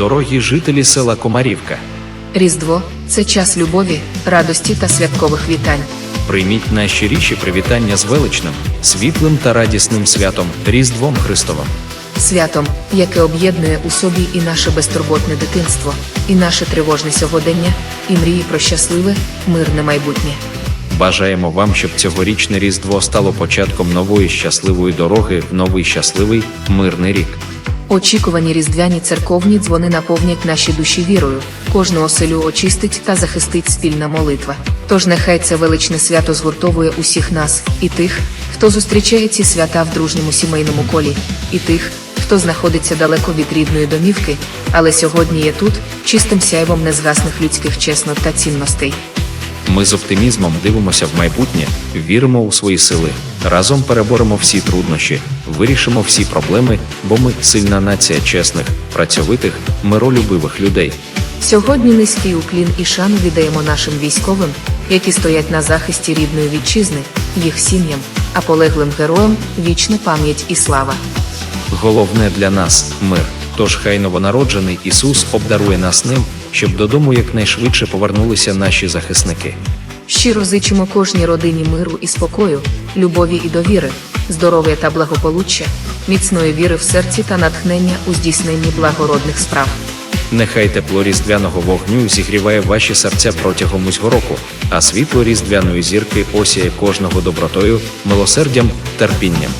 дорогі жителі села Комарівка. Різдво це час любові, радості та святкових вітань. Прийміть найщиріші привітання з величним, світлим та радісним святом Різдвом Христовим. Святом, яке об'єднує у собі і наше безтурботне дитинство, і наше тривожне сьогодення, і мрії про щасливе, мирне майбутнє. Бажаємо вам, щоб цьогорічне Різдво стало початком нової щасливої дороги в новий щасливий, мирний рік. Очікувані різдвяні церковні дзвони наповнять наші душі вірою, кожну оселю очистить та захистить спільна молитва. Тож нехай це величне свято згуртовує усіх нас, і тих, хто зустрічає ці свята в дружньому сімейному колі, і тих, хто знаходиться далеко від рідної домівки, але сьогодні є тут, чистим сяйвом незгасних людських чеснот та цінностей. Ми з оптимізмом дивимося в майбутнє, віримо у свої сили, разом переборемо всі труднощі, вирішимо всі проблеми, бо ми сильна нація чесних, працьовитих, миролюбивих людей. Сьогодні низький уклін і шану віддаємо нашим військовим, які стоять на захисті рідної вітчизни, їх сім'ям, а полеглим героям вічна пам'ять і слава. Головне для нас мир. Тож хай новонароджений Ісус обдарує нас ним, щоб додому якнайшвидше повернулися наші захисники. Щиро зичимо кожній родині миру і спокою, любові і довіри, здоров'я та благополуччя, міцної віри в серці та натхнення у здійсненні благородних справ. Нехай тепло різдвяного вогню зігріває ваші серця протягом усього року, а світло різдвяної зірки осяє кожного добротою, милосердям, терпінням.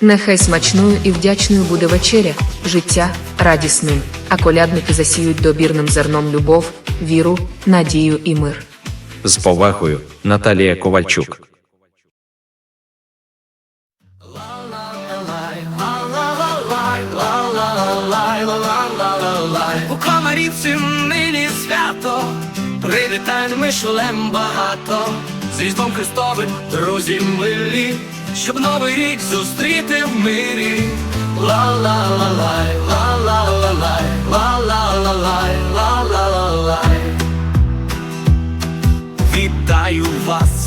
Нехай смачною і вдячною буде вечеря, життя радісним, а колядники засіють добірним зерном любов, віру, надію і мир. З повагою, Наталія Ковальчук. У комарівці нині свято, привітань ми шлем багато, з Різдвом Христовим, друзі милі, щоб новий рік зустріти в мирі. Ла-ла-ла-лай, ла-ла-ла-лай,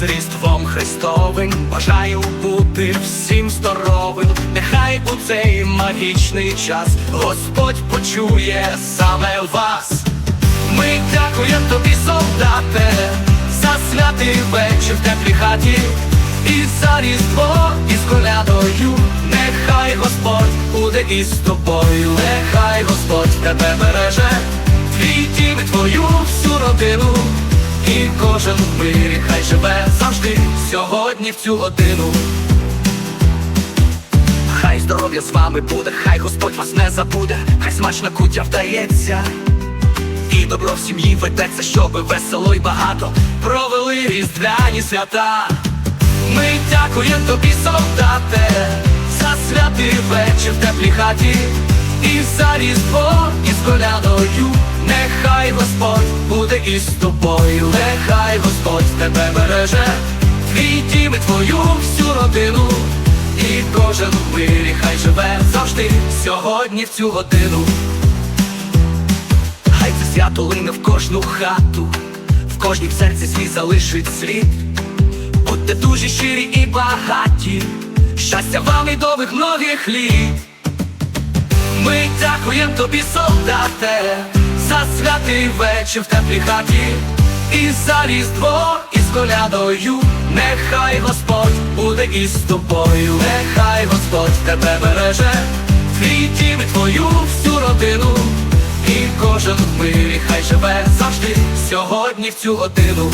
Різдвом Христовим, бажаю бути всім здоровим. Нехай у цей магічний час Господь почує саме вас. Ми дякуємо тобі, солдате, за святий вечір в теплій хаті, і за різдво із колядою. Нехай Господь буде із тобою, нехай Господь тебе береже, твій дім і твою всю родину. І кожен в мирі хай живе завжди сьогодні в цю годину. Хай здоров'я з вами буде, хай Господь вас не забуде, хай смачна куття вдається. І добро в сім'ї ведеться, щоби весело й багато провели різдвяні свята. Ми дякуємо тобі, солдате, за святий вечір в теплій хаті, і за різдво із колядою. Нехай Господь із тобою, нехай Господь тебе береже, твій дім твою всю родину, і кожен в мирі хай живе завжди сьогодні в цю годину. Хай це свято лине в кожну хату, в кожній в серці свій залишить слід. Будьте дуже щирі і багаті, щастя вам і довгих многих літ. Ми дякуємо тобі, солдате, за святий вечір в теплій хаті, і за різдво із колядою. Нехай Господь буде із тобою, нехай Господь тебе береже, твій і твою всю родину, і кожен в мирі хай живе завжди сьогодні в цю годину.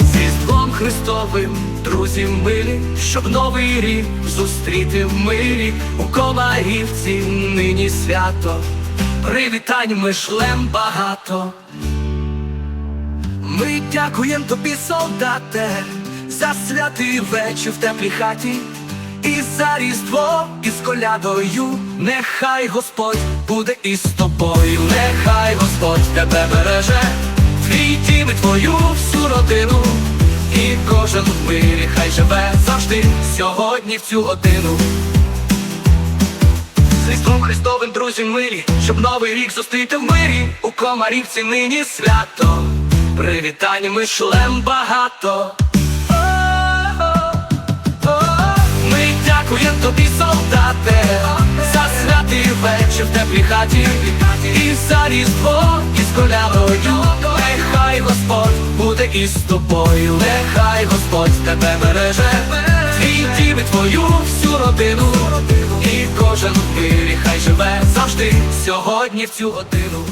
З Різдвом Христовим, друзі милі, щоб новий рік зустріти в мирі. У Комарівці нині свято, привітань ми шлем багато. Ми дякуємо тобі, солдате, за святий вечір в теплій хаті, і за різдво із колядою. Нехай Господь буде із тобою, нехай Господь тебе береже, твій дім і твою всю родину, і кожен в мирі хай живе завжди сьогодні в цю годину. Різдвом Христовим, друзі милі, щоб новий рік зустріти в мирі, у комарівці нині свято, привітання ми шлем багато. Ми дякуємо тобі, солдате, за святий вечір в теплій хаті. І за різдво із колядою. Нехай Господь буде із тобою, нехай Господь тебе береже Твій ви твою всю родину. І кожен в мирі хай живе завжди сьогодні в цю годину